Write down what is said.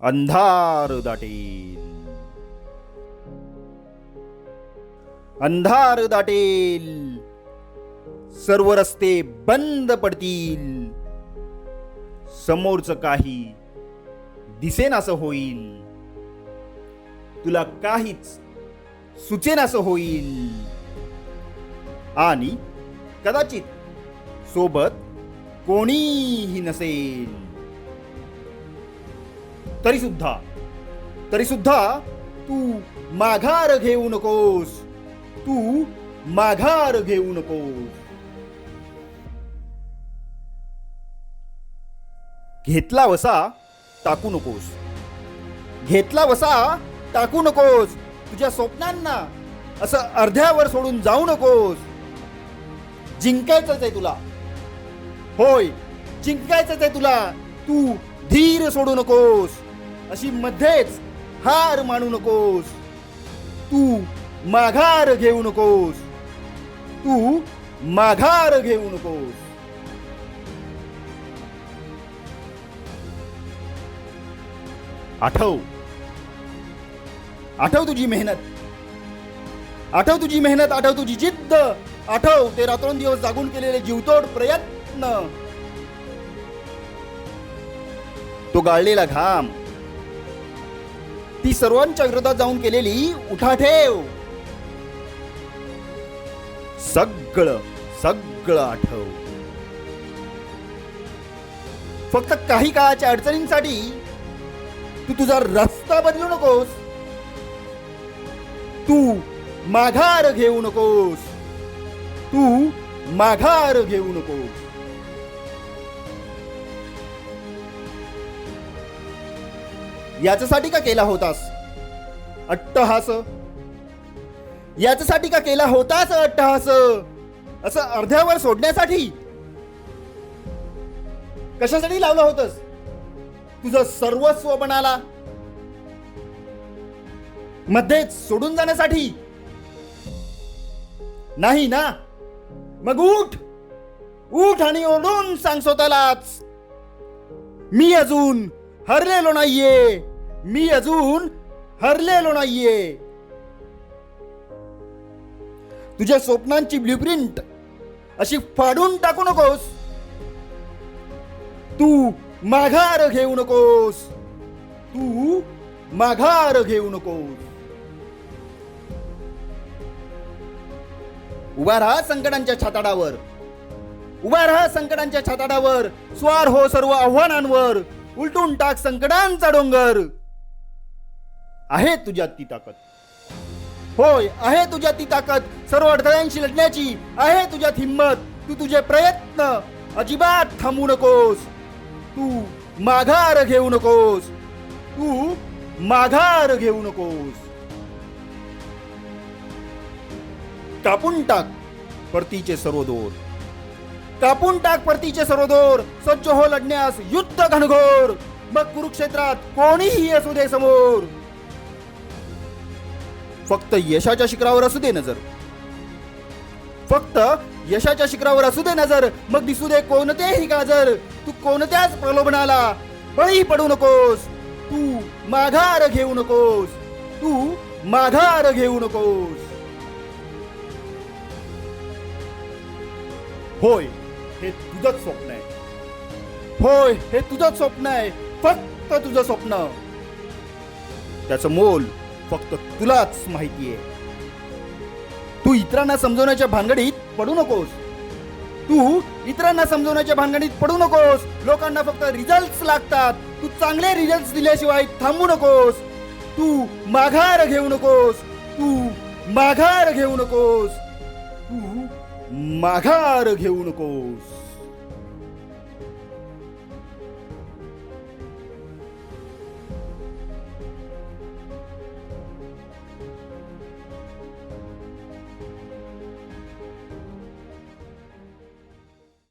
अंधार दाटेल अंधार दाटेल सर्व रस्ते बंद पडतील. समोरचं काही दिसेनासं होईल. तुला काहीच सुचेनासं होईल. आणि कदाचित सोबत कोणीही नसेल. तरी सुद्धा तरी सुद्धा तू माघार घेऊ नकोस. तू माघार घेऊ नकोस. घेतला वसा टाकू नकोस. घेतला वसा टाकू नकोस. तुझ्या स्वप्नांना असं अर्ध्यावर सोडून जाऊ नकोस. जिंकायचंच आहे तुला. होय जिंकायचंच आहे तुला. तू धीर सोडू नकोस. अशी मध्येच हार मानू नकोस. तू माघार घेऊ नकोस. तू माघार घेऊ नकोस. आठव. आठव तुझी मेहनत. आठव तुझी मेहनत आठव तुझी जिद्द. आठव ते रात्रंदिवस जागून केलेले जीवतोड प्रयत्न. तो गाळलेला घाम. ती सर्वांच्या विरोधात जाऊन केलेली उठाठेव. सगळं सगळं आठव. फक्त काही काळाच्या अडचणींसाठी तू तुझा रस्ता बदलू नकोस. तू माघार घेऊ नकोस. तू माघार घेऊ नकोस. याच्यासाठी का केला होतास? अट्टहास. याच्यासाठी का केला होतास अट्टहास? असं अर्ध्यावर सोडण्यासाठी? कशासाठी लावलं होतस? तुझं सर्वस्व बनाला मध्येच सोडून जाण्यासाठी. नाही ना? मग उठ. उठ आणि ओढून सांग स्वतःलाच. मी अजून हरलेलो नाहीये. मी अजून हरलेलो नाहीये. तुझ्या स्वप्नांची ब्ल्यूप्रिंट अशी फाडून टाकू नकोस. तू माघार घेऊ नकोस. तू माघार घेऊ नकोस. उभा राहा संकटांच्या छाताडावर. उभा राहा संकटांच्या छाताडावर. स्वार हो सर्व आव्हानांवर. उलटून टाक संकटांचा डोंगर. आहे तुझ्यात ती ताकद. होय आहे तुझ्यात ती ताकद. सर्व अडथळ्यांशी लढण्याची आहे तुझ्यात हिंमत. तू तुझे प्रयत्न अजिबात थांबू नकोस. तू माघार घेऊ नकोस. तू माघार घेऊ नकोस. कापून टाक परतीचे सर्व दोन कापून टाक परतीचे सर्व स्वच्छ सज्ज हो लढण्यास युद्ध घनघोर. मग कुरुक्षेत्रात कोणीही असू दे समोर. फक्त यशाच्या शिखरावर असू दे नजर. फक्त यशाच्या शिखरावर असू दे नजर. मग दिसू दे कोणतेही गाजर. तू कोणत्याच प्रलोभनाला बळी पडू नकोस. तू माघार घेऊ नकोस. तू माघार घेऊ नकोस. होय. हे तुझंच स्वप्न आहे. होय हे तुझंच स्वप्न आहे. फक्त तुझं स्वप्न. त्याचं मोल फक्त तुलाच माहिती आहे. तू इतरांना समजवण्याच्या भानगडीत पडू नकोस. तू इतरांना समजवण्याच्या भानगडीत पडू नकोस. लोकांना फक्त रिझल्ट लागतात. तू चांगले रिझल्ट दिल्याशिवाय थांबू नकोस. तू माघार घेऊ नकोस. तू माघार घेऊ नकोस. तू माघार घेऊ नकोस